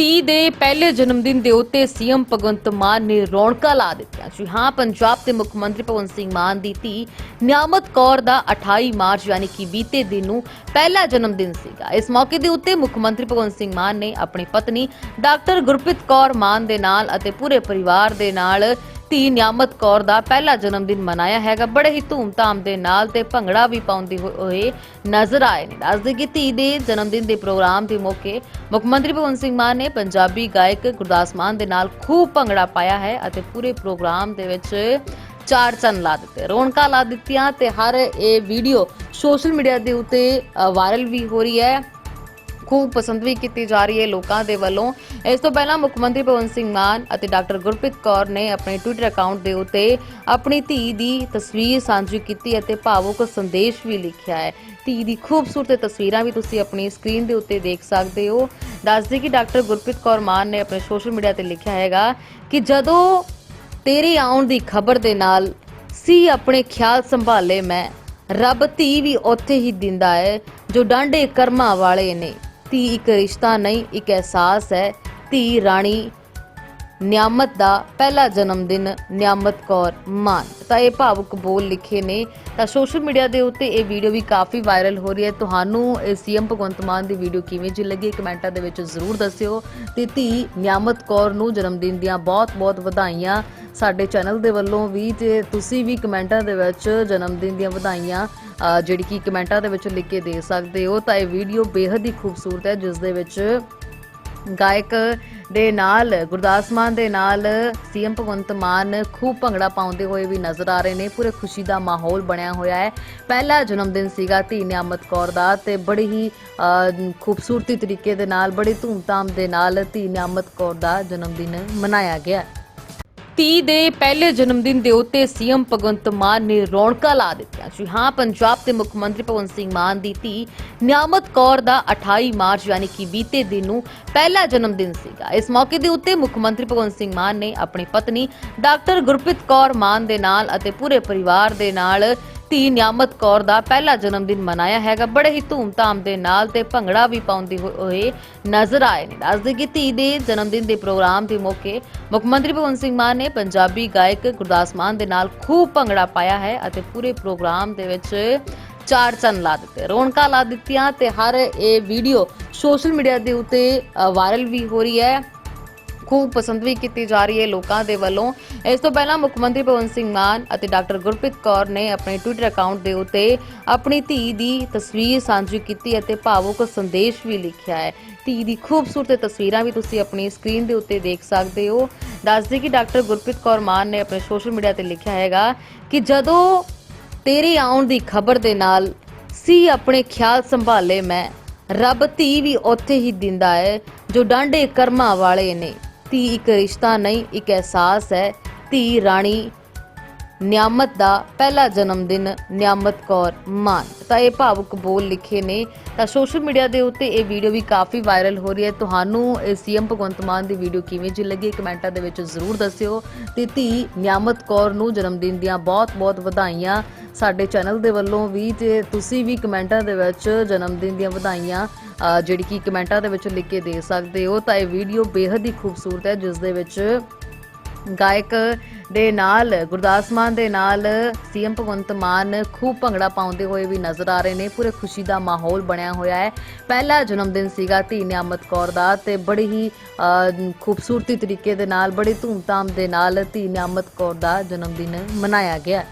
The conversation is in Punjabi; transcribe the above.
ਧੀ ਦੇ ਪਹਿਲੇ ਜਨਮ ਦਿਨ ਦੇ ਉੱਤੇ ਸੀਐਮ ਭਗਵੰਤ ਮਾਨ ਨੇ ਰੌਣਕਾਂ ਲਾ ਦਿੱਤੀਆਂ ਜੀ ਹਾਂ, ਪੰਜਾਬ ਦੇ ਮੁੱਖ ਮੰਤਰੀ ਭਗਵੰਤ ਸਿੰਘ ਮਾਨ ਦੀ ਧੀ ਨਿਆਮਤ ਕੌਰ ਦਾ 28 ਮਾਰਚ ਯਾਨੀ ਕਿ ਬੀਤੇ ਦਿਨ ਨੂੰ ਪਹਿਲਾ ਜਨਮ ਦਿਨ ਸੀਗਾ। ਇਸ ਮੌਕੇ ਦੇ ਉੱਤੇ ਮੁੱਖ ਮੰਤਰੀ ਭਗਵੰਤ ਸਿੰਘ ਮਾਨ ਨੇ ਆਪਣੀ ਪਤਨੀ ਡਾਕਟਰ ਗੁਰਪ੍ਰੀਤ ਕੌਰ ਮਾਨ ਦੇ ਨਾਲ ਅਤੇ ਪੂਰੇ ਪਰਿਵਾਰ ਦੇ ਨਾਲ ਧੀ ਨਿਆਮਤ ਕੌਰ ਦਾ ਪਹਿਲਾ ਜਨਮ ਦਿਨ ਮਨਾਇਆ ਹੈਗਾ। ਬੜੇ ਹੀ ਧੂਮਧਾਮ ਦੇ ਨਾਲ ਤੇ ਭੰਗੜਾ ਵੀ ਪਾਉਂਦੇ ਹੋਏ ਨਜ਼ਰ ਆਏ ਨੇ। ਦੱਸਦੇ ਕਿ ਧੀ ਦੇ ਜਨਮ ਦਿਨ ਦੇ ਪ੍ਰੋਗਰਾਮ ਦੇ ਮੌਕੇ ਮੁੱਖ ਮੰਤਰੀ ਭਗਵੰਤ ਸਿੰਘ ਮਾਨ ਨੇ ਪੰਜਾਬੀ ਗਾਇਕ ਗੁਰਦਾਸ ਮਾਨ ਦੇ ਨਾਲ ਖੂਬ ਭੰਗੜਾ ਪਾਇਆ ਹੈ ਅਤੇ ਪੂਰੇ ਪ੍ਰੋਗਰਾਮ ਦੇ ਵਿੱਚ ਚਾਰ ਚੰਨ ਲਾ ਦਿੱਤੇ। ਰੌਣਕਾਂ ਲਾ ਦਿੱਤੀਆਂ ਤੇ ਹਰ ਇਹ ਵੀਡੀਓ ਸੋਸ਼ਲ ਮੀਡੀਆ ਦੇ ਉੱਤੇ ਵਾਇਰਲ ਵੀ ਹੋ ਰਹੀ ਹੈ। ਖੂਬ ਪਸੰਦ ਵੀ ਕੀਤੀ ਜਾ ਰਹੀ ਹੈ ਲੋਕਾਂ ਦੇ ਵੱਲੋਂ। ਇਸ ਤੋਂ ਪਹਿਲਾਂ ਮੁੱਖ ਮੰਤਰੀ ਭਗਵੰਤ ਸਿੰਘ ਮਾਨ ਅਤੇ ਡਾਕਟਰ ਗੁਰਪ੍ਰੀਤ ਕੌਰ ਨੇ ਆਪਣੇ ਟਵਿੱਟਰ ਅਕਾਊਂਟ ਦੇ ਉੱਤੇ ਆਪਣੀ ਧੀ ਦੀ ਤਸਵੀਰ ਸਾਂਝੀ ਕੀਤੀ ਅਤੇ ਭਾਵੁਕ ਸੰਦੇਸ਼ ਵੀ ਲਿਖਿਆ ਹੈ। ਧੀ ਦੀ ਖੂਬਸੂਰਤ ਤਸਵੀਰਾਂ ਵੀ ਤੁਸੀਂ ਆਪਣੀ ਸਕਰੀਨ ਦੇ ਉੱਤੇ ਦੇਖ ਸਕਦੇ ਹੋ। ਦੱਸਦੇ ਕਿ ਡਾਕਟਰ ਗੁਰਪ੍ਰੀਤ ਕੌਰ ਮਾਨ ਨੇ ਆਪਣੇ ਸੋਸ਼ਲ ਮੀਡੀਆ ਤੇ ਲਿਖਿਆ ਹੈਗਾ ਕਿ ਜਦੋਂ ਤੇਰੇ ਆਉਣ ਦੀ ਖਬਰ ਦੇ ਨਾਲ ਸੀ ਆਪਣੇ ਖਿਆਲ ਸੰਭਾਲੇ ਮੈਂ, ਰੱਬ ਧੀ ਵੀ ਉੱਥੇ ਹੀ ਦਿੰਦਾ ਹੈ ਜੋ ਡਾਂਡੇ ਕਰਮਾਂ ਵਾਲੇ ਨੇ। ਧੀ ਇੱਕ ਰਿਸ਼ਤਾ ਨਹੀਂ ਇੱਕ ਅਹਿਸਾਸ ਹੈ। ਧੀ ਰਾਣੀ ਨਿਆਮਤ ਦਾ ਪਹਿਲਾ ਜਨਮ ਦਿਨ ਨਿਆਮਤ ਕੌਰ ਮਾਨ। ਤਾਂ ਇਹ ਭਾਵੁਕ ਬੋਲ ਲਿਖੇ ਨੇ। ਤਾਂ ਸੋਸ਼ਲ ਮੀਡੀਆ ਦੇ ਉੱਤੇ ਇਹ ਵੀਡੀਓ ਵੀ ਕਾਫੀ ਵਾਇਰਲ ਹੋ ਰਹੀ ਹੈ। ਤੁਹਾਨੂੰ ਇਹ ਸੀਐਮ ਭਗਵੰਤ ਮਾਨ ਦੀ ਵੀਡੀਓ ਕਿਵੇਂ ਜੀ ਲੱਗੀ, ਕਮੈਂਟਾਂ ਦੇ ਵਿੱਚ ਜ਼ਰੂਰ ਦੱਸਿਓ। ਤੇ ਧੀ ਨਿਆਮਤ ਕੌਰ ਨੂੰ ਜਨਮ ਦਿਨ ਦੀਆਂ ਬਹੁਤ-ਬਹੁਤ ਵਧਾਈਆਂ ਸਾਡੇ ਚੈਨਲ ਦੇ ਵੱਲੋਂ ਵੀ ਤੇ ਤੁਸੀਂ ਵੀ ਕਮੈਂਟਾਂ ਦੇ ਵਿੱਚ ਜਨਮ ਦਿਨ ਦੀਆਂ ਵਧਾਈਆਂ ਜਿਹੜੀ ਕਿ ਕਮੈਂਟਾਂ ਦੇ ਵਿੱਚ ਲਿਖ ਕੇ ਦੇ ਸਕਦੇ ਹੋ। ਤਾਂ ਇਹ ਵੀਡੀਓ ਬੇहद ਹੀ ਖੂਬਸੂਰਤ ਹੈ, ਜਿਸ ਦੇ ਵਿੱਚ ਗਾਇਕ ਦੇ ਨਾਲ, ਗੁਰਦਾਸ ਮਾਨ ਦੇ ਨਾਲ, ਸੀਐਮ ਭਗਵੰਤ ਮਾਨ ਖੂਬ ਭੰਗੜਾ ਪਾਉਂਦੇ ਹੋਏ ਵੀ ਨਜ਼ਰ ਆ ਰਹੇ ਨੇ। ਪੂਰੇ ਖੁਸ਼ੀ ਦਾ ਮਾਹੌਲ ਬਣਿਆ ਹੋਇਆ ਹੈ। ਪਹਿਲਾ ਜਨਮ ਦਿਨ ਸੀਗਾ ਧੀ ਨਿਆਮਤ ਕੌਰ ਦਾ ਤੇ ਬੜੀ ਹੀ ਖੂਬਸੂਰਤੀ ਤਰੀਕੇ ਦੇ ਨਾਲ, ਬੜੀ ਧੂਮਧਾਮ ਦੇ ਨਾਲ ਧੀ ਨਿਆਮਤ ਕੌਰ ਦਾ ਜਨਮ ਦਿਨ ਮਨਾਇਆ ਗਿਆ। ਧੀ ਦੇ ਪਹਿਲੇ ਜਨਮ ਦਿਨ ਦੇ ਉੱਤੇ ਸੀਐਮ ਭਗਵੰਤ ਮਾਨ ਨੇ ਰੌਣਕਾਂ ਲਾ ਦਿੱਤੀਆਂ ਜੀ ਹਾਂ, ਪੰਜਾਬ ਦੇ ਮੁੱਖ ਮੰਤਰੀ ਭਗਵੰਤ ਸਿੰਘ ਮਾਨ ਦੀ ਧੀ ਨਿਆਮਤ ਕੌਰ ਦਾ 28 ਮਾਰਚ ਯਾਨੀ ਕਿ ਬੀਤੇ ਦਿਨ ਨੂੰ ਪਹਿਲਾ ਜਨਮ ਦਿਨ ਸੀਗਾ। ਇਸ ਮੌਕੇ ਦੇ ਉੱਤੇ ਮੁੱਖ ਮੰਤਰੀ ਭਗਵੰਤ ਸਿੰਘ ਮਾਨ ਨੇ ਆਪਣੀ ਪਤਨੀ ਡਾਕਟਰ ਗੁਰਪ੍ਰੀਤ ਕੌਰ ਮਾਨ ਦੇ ਨਾਲ ਅਤੇ ਪੂਰੇ ਪਰਿਵਾਰ ਦੇ ਨਾਲ ਧੀ ਨਿਆਮਤ ਕੌਰ ਦਾ ਪਹਿਲਾ ਜਨਮ ਦਿਨ ਮਨਾਇਆ ਹੈਗਾ। ਬੜੇ ਹੀ ਧੂਮਧਾਮ ਦੇ ਨਾਲ ਤੇ ਭੰਗੜਾ ਵੀ ਪਾਉਂਦੇ ਹੋਏ ਨਜ਼ਰ ਆਏ ਨੇ। ਦੱਸਦੇ ਕਿ ਧੀ ਦੇ ਜਨਮ ਦਿਨ ਦੇ ਪ੍ਰੋਗਰਾਮ ਦੇ ਮੌਕੇ ਮੁੱਖ ਮੰਤਰੀ ਭਗਵੰਤ ਸਿੰਘ ਮਾਨ ਨੇ ਪੰਜਾਬੀ ਗਾਇਕ ਗੁਰਦਾਸ ਮਾਨ ਦੇ ਨਾਲ ਖੂਬ ਭੰਗੜਾ ਪਾਇਆ ਹੈ ਅਤੇ ਪੂਰੇ ਪ੍ਰੋਗਰਾਮ ਦੇ ਵਿੱਚ ਚਾਰ ਚੰਨ ਲਾ ਦਿੱਤੇ, ਰੌਣਕਾਂ ਲਾ ਦਿੱਤੀਆਂ ਤੇ ਹਰ ਇਹ ਵੀਡੀਓ ਸੋਸ਼ਲ ਮੀਡੀਆ ਦੇ ਉੱਤੇ ਵਾਇਰਲ ਵੀ ਹੋ ਰਹੀ ਹੈ। ਖੂਬ ਪਸੰਦ ਵੀ ਕੀਤੀ ਜਾ ਰਹੀ ਹੈ ਲੋਕਾਂ ਦੇ ਵੱਲੋਂ। ਇਸ ਤੋਂ ਪਹਿਲਾਂ ਮੁੱਖ ਮੰਤਰੀ ਭਗਵੰਤ ਸਿੰਘ ਮਾਨ ਅਤੇ ਡਾਕਟਰ ਗੁਰਪ੍ਰੀਤ ਕੌਰ ਨੇ ਆਪਣੇ ਟਵਿੱਟਰ ਅਕਾਊਂਟ ਦੇ ਉੱਤੇ ਆਪਣੀ ਧੀ ਦੀ ਤਸਵੀਰ ਸਾਂਝੀ ਕੀਤੀ ਅਤੇ ਭਾਵੁਕ ਸੰਦੇਸ਼ ਵੀ ਲਿਖਿਆ ਹੈ। ਧੀ ਦੀ ਖੂਬਸੂਰਤ ਤਸਵੀਰਾਂ ਵੀ ਤੁਸੀਂ ਆਪਣੀ ਸਕਰੀਨ ਦੇ ਉੱਤੇ ਦੇਖ ਸਕਦੇ ਹੋ। ਦੱਸਦੇ ਕਿ ਡਾਕਟਰ ਗੁਰਪ੍ਰੀਤ ਕੌਰ ਮਾਨ ਨੇ ਆਪਣੇ ਸੋਸ਼ਲ ਮੀਡੀਆ ਤੇ ਲਿਖਿਆ ਹੈਗਾ ਕਿ ਜਦੋਂ ਤੇਰੇ ਆਉਣ ਦੀ ਖਬਰ ਦੇ ਨਾਲ ਸੀ ਆਪਣੇ ਖਿਆਲ ਸੰਭਾਲੇ ਮੈਂ, ਰੱਬ ਧੀ ਵੀ ਉੱਥੇ ਹੀ ਦਿੰਦਾ ਹੈ ਜੋ ਡਾਂਡੇ ਕਰਮਾਂ ਵਾਲੇ ਨੇ। ਧੀ ਇੱਕ ਰਿਸ਼ਤਾ ਨਹੀਂ, ਇੱਕ ਅਹਿਸਾਸ ਹੈ। ਧੀ ਰਾਣੀ ਨਿਆਮਤ ਦਾ ਪਹਿਲਾ ਜਨਮ ਦਿਨ ਨਿਆਮਤ ਕੌਰ ਮਾਨ। ਤਾਂ ਇਹ ਭਾਵੁਕ ਬੋਲ ਲਿਖੇ ਨੇ। ਤਾਂ ਸੋਸ਼ਲ ਮੀਡੀਆ ਦੇ ਉੱਤੇ ਇਹ ਵੀਡੀਓ ਵੀ ਕਾਫੀ ਵਾਇਰਲ ਹੋ ਰਹੀ ਹੈ। ਤੁਹਾਨੂੰ ਇਹ ਸੀਐਮ ਭਗਵੰਤ ਮਾਨ ਦੀ ਵੀਡੀਓ ਕਿਵੇਂ ਜੀ ਲੱਗੀ, ਕਮੈਂਟਾਂ ਦੇ ਵਿੱਚ ਜ਼ਰੂਰ ਦੱਸਿਓ। ਤੇ ਧੀ ਨਿਆਮਤ ਕੌਰ ਨੂੰ ਜਨਮ ਦਿਨ ਦੀਆਂ ਬਹੁਤ-ਬਹੁਤ ਵਧਾਈਆਂ। ਸਾਡੇ ਚੈਨਲ ਦੇ ਵੱਲੋਂ ਵੀ ਤੇ ਤੁਸੀਂ ਵੀ ਕਮੈਂਟਾਂ ਦੇ ਵਿੱਚ ਜਨਮ ਦਿਨ ਦੀਆਂ ਵਧਾਈਆਂ ਜਿਹੜੀ ਕਿ ਕਮੈਂਟਾਂ ਦੇ ਵਿੱਚ ਲਿਖ ਕੇ ਦੇ ਸਕਦੇ ਹੋ। ਤਾਂ ਇਹ ਵੀਡੀਓ ਬੇहद ਹੀ ਖੂਬਸੂਰਤ ਹੈ, ਜਿਸ ਦੇ ਵਿੱਚ ਗਾਇਕ ਦੇ ਨਾਲ, ਗੁਰਦਾਸ ਮਾਨ ਦੇ ਨਾਲ, ਸੀਐਮ ਭਗਵੰਤ ਮਾਨ ਖੂਬ ਭੰਗੜਾ ਪਾਉਂਦੇ ਹੋਏ ਵੀ ਨਜ਼ਰ ਆ ਰਹੇ ਨੇ। ਪੂਰੇ ਖੁਸ਼ੀ ਦਾ ਮਾਹੌਲ ਬਣਿਆ ਹੋਇਆ ਹੈ। ਪਹਿਲਾ ਜਨਮ ਦਿਨ ਸੀਗਾ ਧੀ ਨਿਆਮਤ ਕੌਰ ਦਾ ਤੇ ਬੜੀ ਹੀ ਖੂਬਸੂਰਤੀ ਤਰੀਕੇ ਦੇ ਨਾਲ, ਬੜੀ ਧੂਮਧਾਮ ਦੇ ਨਾਲ ਧੀ ਨਿਆਮਤ ਕੌਰ ਦਾ ਜਨਮ ਦਿਨ ਮਨਾਇਆ ਗਿਆ।